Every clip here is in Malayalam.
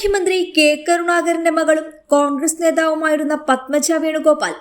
മുഖ്യമന്ത്രി കെ കരുണാകരന്റെ മകളും കോൺഗ്രസ് നേതാവുമായിരുന്ന പത്മജ വേണുഗോപാൽ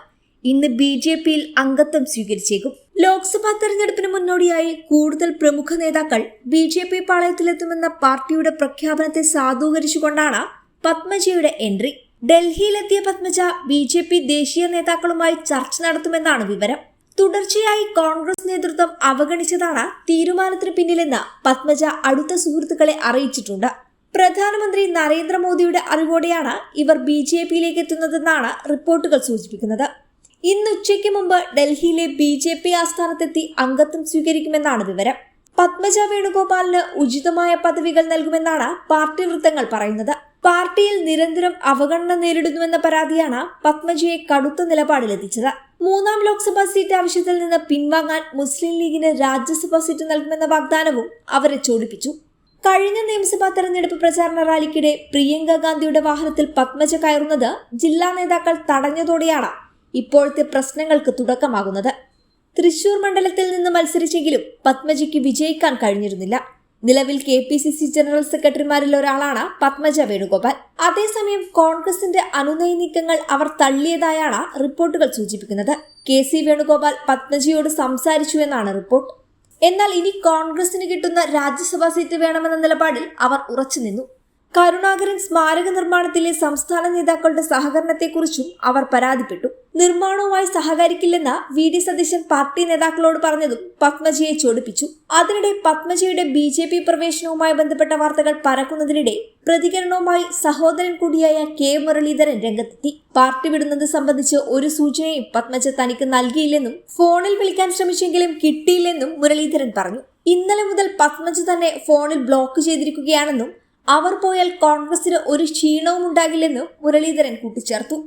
ഇന്ന് ബി ജെ പിയിൽ അംഗത്വം സ്വീകരിച്ചേക്കും. ലോക്സഭാ തെരഞ്ഞെടുപ്പിന് മുന്നോടിയായി കൂടുതൽ പ്രമുഖ നേതാക്കൾ ബി ജെ പി പാളയത്തിലെത്തുമെന്ന പാർട്ടിയുടെ പ്രഖ്യാപനത്തെ സാധൂകരിച്ചുകൊണ്ടാണ് പത്മജയുടെ എൻട്രി. ഡൽഹിയിലെത്തിയ പത്മജ ബി ജെ പി ദേശീയ നേതാക്കളുമായി ചർച്ച നടത്തുമെന്നാണ് വിവരം. തുടർച്ചയായി കോൺഗ്രസ് നേതൃത്വം അവഗണിച്ചതാണ് തീരുമാനത്തിന് പിന്നിലെന്ന് പത്മജ അടുത്ത സുഹൃത്തുക്കളെ അറിയിച്ചിട്ടുണ്ട്. പ്രധാനമന്ത്രി നരേന്ദ്രമോദിയുടെ അറിവോടെയാണ് ഇവർ ബി ജെ പിയിലേക്ക് എത്തുന്നതെന്നാണ് റിപ്പോർട്ടുകൾ സൂചിപ്പിക്കുന്നത്. ഇന്ന് ഉച്ചയ്ക്ക് മുമ്പ് ഡൽഹിയിലെ ബി ജെ പി ആസ്ഥാനത്തെത്തി അംഗത്വം സ്വീകരിക്കുമെന്നാണ് വിവരം. പത്മജ വേണുഗോപാലിന് ഉചിതമായ പദവികൾ നൽകുമെന്നാണ് പാർട്ടി വൃത്തങ്ങൾ പറയുന്നത്. പാർട്ടിയിൽ നിരന്തരം അവഗണന നേരിടുന്നുവെന്ന പരാതിയാണ് പത്മജയെ കടുത്ത നിലപാടിലെത്തിച്ചത്. മൂന്നാം ലോക്സഭാ സീറ്റ് ആവശ്യത്തിൽ നിന്ന് പിൻവാങ്ങാൻ മുസ്ലിം ലീഗിന് രാജ്യസഭാ സീറ്റ് നൽകുമെന്ന വാഗ്ദാനവും അവരെ ചോടിപ്പിച്ചു. കഴിഞ്ഞ നിയമസഭാ തെരഞ്ഞെടുപ്പ് പ്രചാരണ റാലിക്കിടെ പ്രിയങ്ക ഗാന്ധിയുടെ വാഹനത്തിൽ പത്മജ കയറുന്നത് ജില്ലാ നേതാക്കൾ തടഞ്ഞതോടെയാണ് ഇപ്പോഴത്തെ പ്രശ്നങ്ങൾക്ക് തുടക്കമാകുന്നത്. തൃശൂർ മണ്ഡലത്തിൽ നിന്ന് മത്സരിച്ചെങ്കിലും പത്മജയ്ക്ക് വിജയിക്കാൻ കഴിഞ്ഞിരുന്നില്ല. നിലവിൽ K P C C general സെക്രട്ടറിമാരിൽ ഒരാളാണ് പത്മജ വേണുഗോപാൽ. അതേസമയം കോൺഗ്രസിന്റെ അനുനയ നീക്കങ്ങൾ അവർ തള്ളിയതായാണ് റിപ്പോർട്ടുകൾ സൂചിപ്പിക്കുന്നത്. കെ സി വേണുഗോപാൽ പത്മജയോട് സംസാരിച്ചു എന്നാണ് റിപ്പോർട്ട്. എന്നാൽ ഇനി കോൺഗ്രസിന് കിട്ടുന്ന രാജ്യസഭാ സീറ്റ് വേണമെന്ന നിലപാടിൽ അവർ ഉറച്ചുനിന്നു കരുണാകരൻ സ്മാരക നിർമ്മാണത്തിലെ സംസ്ഥാന നേതാക്കളുടെ സഹകരണത്തെക്കുറിച്ചും അവർ പരാതിപ്പെട്ടു. നിർമ്മാണവുമായി സഹകരിക്കില്ലെന്ന വി ഡി സതീശൻ പാർട്ടി നേതാക്കളോട് പറഞ്ഞതും പത്മജിയെ ചോടിപ്പിച്ചു. അതിനിടെ പത്മജിയുടെ ബി ജെ പി പ്രവേശനവുമായി ബന്ധപ്പെട്ട വാർത്തകൾ പരക്കുന്നതിനിടെ പ്രതികരണവുമായി സഹോദരൻ കൂടിയായ കെ മുരളീധരൻ രംഗത്തെത്തി. പാർട്ടി വിടുന്നത് സംബന്ധിച്ച് ഒരു സൂചനയും പത്മജ തനിക്ക് നൽകിയില്ലെന്നും ഫോണിൽ വിളിക്കാൻ ശ്രമിച്ചെങ്കിലും കിട്ടിയില്ലെന്നും മുരളീധരൻ പറഞ്ഞു. ഇന്നലെ മുതൽ പത്മജ തന്നെ ഫോണിൽ ബ്ലോക്ക് ചെയ്തിരിക്കുകയാണെന്നും അവർ പോയാൽ കോൺഗ്രസിന് ഒരു ക്ഷീണവും ഉണ്ടാകില്ലെന്നും മുരളീധരൻ കൂട്ടിച്ചേർത്തു.